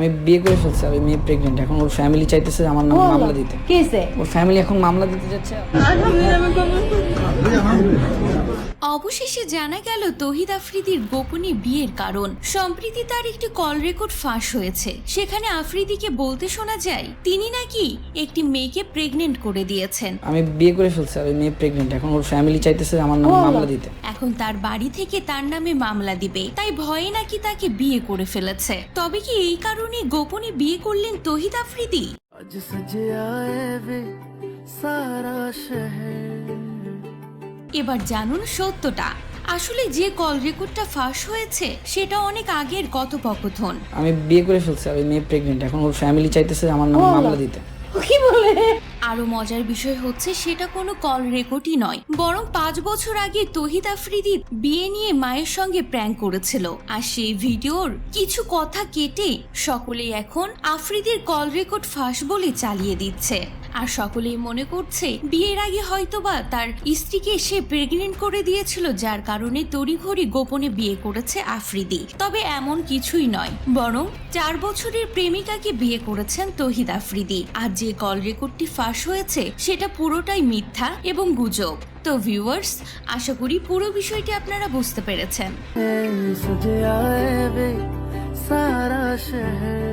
আমি বিয়ে করে ফেলছি আর মেয়ে প্রেগনেন্ট এখন ওর ফ্যামিলি চাইতেছে আমার নামে মামলা দিতে। কেসে ওর ফ্যামিলি এখন মামলা দিতে যাচ্ছে। অবশেষে জানা গেল তহিদ আফ্রিদির গোপনে বিয়ের কারণ। সম্প্রীতি তার একটি কল রেকর্ড ফাঁস হয়েছে। সেখানে আফ্রিদিকে বলতে শোনা যায় তিনি নাকি একটি মেয়েকে প্রেগনেন্ট করে দিয়েছেন। আমি বিয়ে করে ফেলছি আমি মেয়ে প্রেগনেন্ট এখন ওর ফ্যামিলি চাইতেছে আমার নামে মামলা দিতে। এখন তার বাড়ি থেকে তার নামে মামলা দিবে। তাই ভয়ে নাকি তাকে বিয়ে করে ফেলেছে। তবে কি এই কারণে গোপনে বিয়ে করলেন তহিদ আফ্রিদি? আজ সারা শহর। এবার জানুন সত্যটা। আসলে যে কল রেকর্ডটা ফাঁস হয়েছে সেটা অনেক আগের কথোপকথন। আমি বিয়ে করে ফেলছি আর ওই মেয়ে প্রেগনেন্ট এখন ওর ফ্যামিলি চাইতেছে আমার নামে মামলা দিতে। কি বলে? আরও মজার বিষয় হচ্ছে সেটা কোনো কল রেকর্ডই নয় বরং পাঁচ বছর আগে তহিদ আফ্রিদি বিয়ে নিয়ে মায়ের সঙ্গে প্র্যাঙ্ক করেছিল। আর সেই ভিডিওর কিছু কথা কেটে সকলেই এখন আফ্রিদির কল রেকর্ড ফাঁস বলে চালিয়ে দিচ্ছে। আর সকলেই মনে করছে বিয়ের আগে হয়তোবা তার স্ত্রীকে সে প্রেগনেন্ট করে দিয়েছিল, যার কারণে তড়িঘড়ি গোপনে বিয়ে করেছে আফ্রিদি। তবে এমন কিছুই নয়, বরং চার বছরের প্রেমিকাকে বিয়ে করেছেন তহিদ আফ্রিদি। আর যে কল রেকর্ডটি ফাঁস হয়েছে, সেটা পুরোটাই মিথ্যা এবং গুজব। তো ভিউয়ার্স আশা করি পুরো বিষয়টি আপনারা বুঝতে পেরেছেন। সারা শহর।